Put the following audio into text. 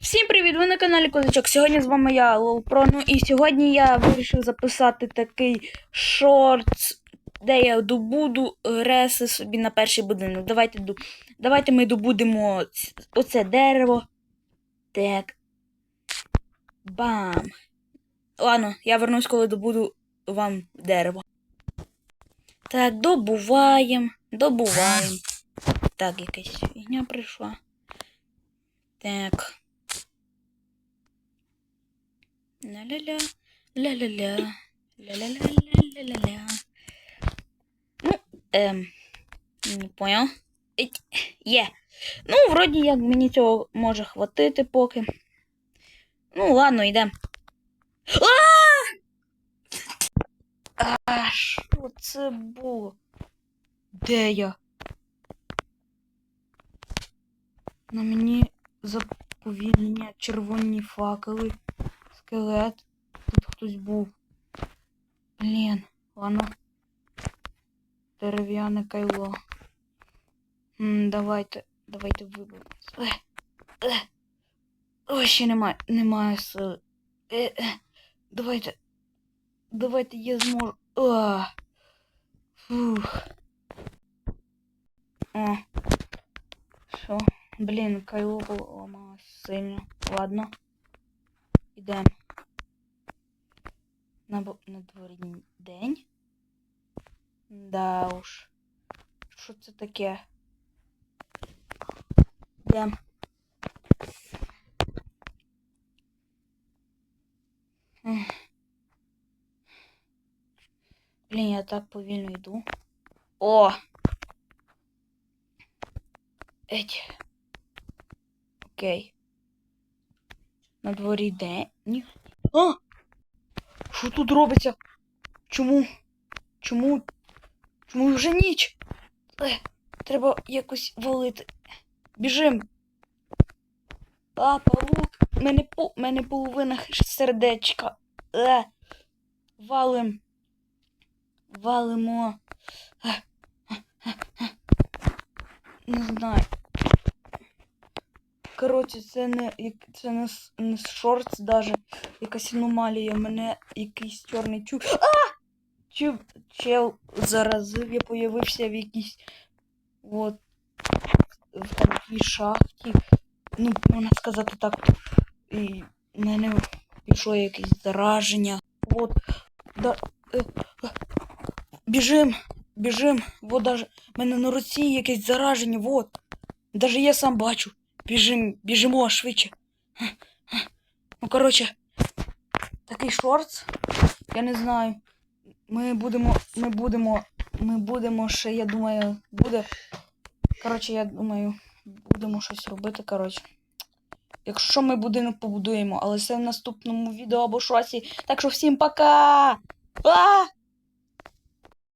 Всім привіт! Ви на каналі Козачок. Сьогодні з вами я, Лолпро. Ну і сьогодні я вирішив записати такий шортс, де я добуду реси собі на перший будинок. Давайте, Давайте ми добудемо оце дерево. Так. Бам. Ладно, я вернусь, коли добуду вам дерево. Так, добуваємо. Добуваємо. Так, якась фігня прийшла. Так. Ля-ля-ля, ля-ля-ля, ля-ля-ля-ля-ля-ля-ля. Ну, ем, не понял. Ить, Є. Ну, вроді як мені цього може хватити поки. Ну, ладно, йдемо. А! А, що це було? Де я? На мені заповільнення червоні факели. Скелет. Тут хтось був. Блін, ладно. Дерев'яне кайло. М, давайте, давайте виберемо. Е, е. Ой, ще немає, немає сили. Е, е. Давайте. Давайте я зможу. А. Фух. О. Що? Блін, кайло поламалось сильно. Ладно. Ідемо. На, бо- на дворі день. Да уж. Що це таке? Йдем. Ех. Блін, я так повільно йду. О! Еть. Окей. На дворі день. Ні. Що тут робиться? Чому? Чому? Чому вже ніч? Е, треба якось валити. Біжим. А, павук. Мене по... мене половина сердечка. Е. Валим. Валимо. Е, е, е, е. Не знаю. Коротше, це не це не, не шортс даже. Якась аномалія. Мене якийсь чорний чу. А! Чу... Чел заразив, я появився в якійсь. От. В такій шахті. Ну, можна сказати так. І в мене пішло якесь зараження. От. Да, е, біжим, біжим. Вот даже в мене на руці якесь зараження, вот. Даже я сам бачу. Біжим, біжимо швидше. Ну, коротше, такий шортс. Я не знаю. Ми будемо. Ми будемо. Ми будемо ще, я думаю, буде. Коротше, я думаю, будемо щось робити, коротше. Якщо ми будинок побудуємо, але це в наступному відео або шоці. Так що всім пока! А!